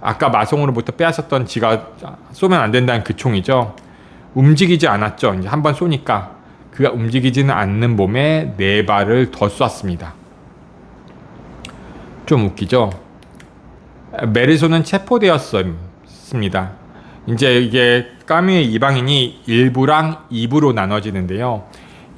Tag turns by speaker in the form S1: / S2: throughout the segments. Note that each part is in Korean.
S1: 아까 마송으로부터 빼앗았던 지가 쏘면 안 된다는 그 총이죠. 움직이지 않았죠. 이제 한 번 쏘니까 그가 움직이지는 않는 몸에 네 발을 더 쐈습니다. 좀 웃기죠. 메리소는 체포되었습니다. 이제 이게 까뮤의 이방인이 1부랑 2부로 나눠지는데요.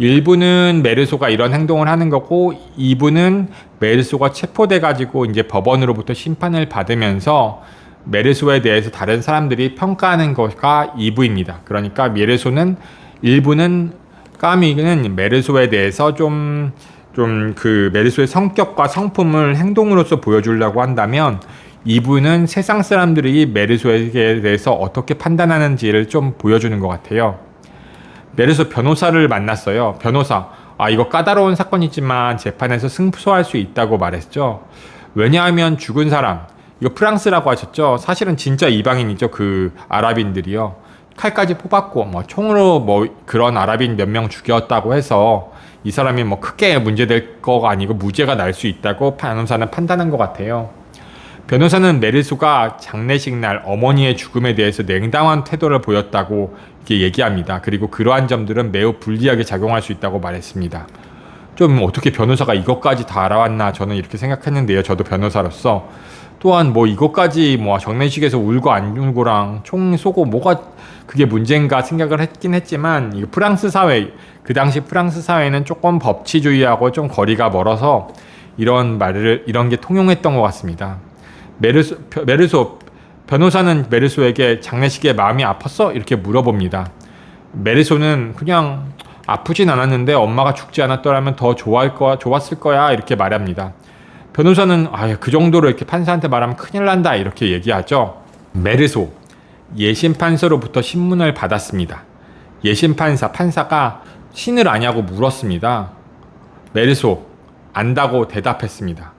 S1: 1부는 메르소가 이런 행동을 하는 거고 2부는 메르소가 체포돼 가지고 이제 법원으로부터 심판을 받으면서 메르소에 대해서 다른 사람들이 평가하는 것가 2부입니다. 그러니까 메르소는 1부는 까미는 메르소에 대해서 좀 좀 그 메르소의 성격과 성품을 행동으로서 보여주려고 한다면 이분은 세상 사람들이 메르소에 대해서 어떻게 판단하는지를 좀 보여주는 것 같아요. 메르소 변호사를 만났어요. 변호사, 아, 이거 까다로운 사건이지만 재판에서 승소할 수 있다고 말했죠. 왜냐하면 죽은 사람, 이거 프랑스라고 하셨죠. 사실은 진짜 이방인이죠. 그 아랍인들이요. 칼까지 뽑았고, 뭐, 총으로 뭐, 그런 아랍인 몇 명 죽였다고 해서 이 사람이 뭐 크게 문제될 거가 아니고 무죄가 날 수 있다고 변호사는 판단한 것 같아요. 변호사는 메르소가 장례식 날 어머니의 죽음에 대해서 냉담한 태도를 보였다고 얘기합니다. 그리고 그러한 점들은 매우 불리하게 작용할 수 있다고 말했습니다. 좀 어떻게 변호사가 이것까지 다 알아왔나 저는 이렇게 생각했는데요. 저도 변호사로서 또한 뭐 이것까지 뭐 장례식에서 울고 안 울고랑 총 쏘고 뭐가 그게 문제인가 생각을 했긴 했지만 이 프랑스 사회 그 당시 프랑스 사회는 조금 법치주의하고 좀 거리가 멀어서 이런 말을 이런 게 통용했던 것 같습니다. 메르소, 메르소 변호사는 메르소에게 장례식에 마음이 아팠어? 이렇게 물어봅니다. 메르소는 그냥 아프진 않았는데 엄마가 죽지 않았더라면 더 좋아할 거야, 좋았을 거야 이렇게 말합니다. 변호사는 아그 정도로 이렇게 판사한테 말하면 큰일 난다 이렇게 얘기하죠. 메르소 예심 판서로부터 신문을 받았습니다. 예심 판사 판사가 신을 아냐고 물었습니다. 메르소 안다고 대답했습니다.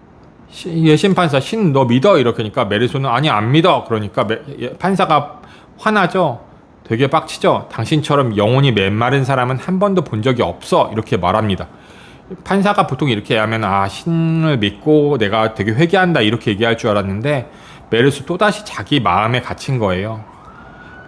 S1: 예심판사 신 너 믿어 이렇게니까 메르소는 아니 안 믿어 그러니까 메, 예, 판사가 화나죠. 되게 빡치죠. 당신처럼 영혼이 메마른 사람은 한 번도 본 적이 없어 이렇게 말합니다. 판사가 보통 이렇게 하면 아 신을 믿고 내가 되게 회개한다 이렇게 얘기할 줄 알았는데 메르소 또다시 자기 마음에 갇힌 거예요.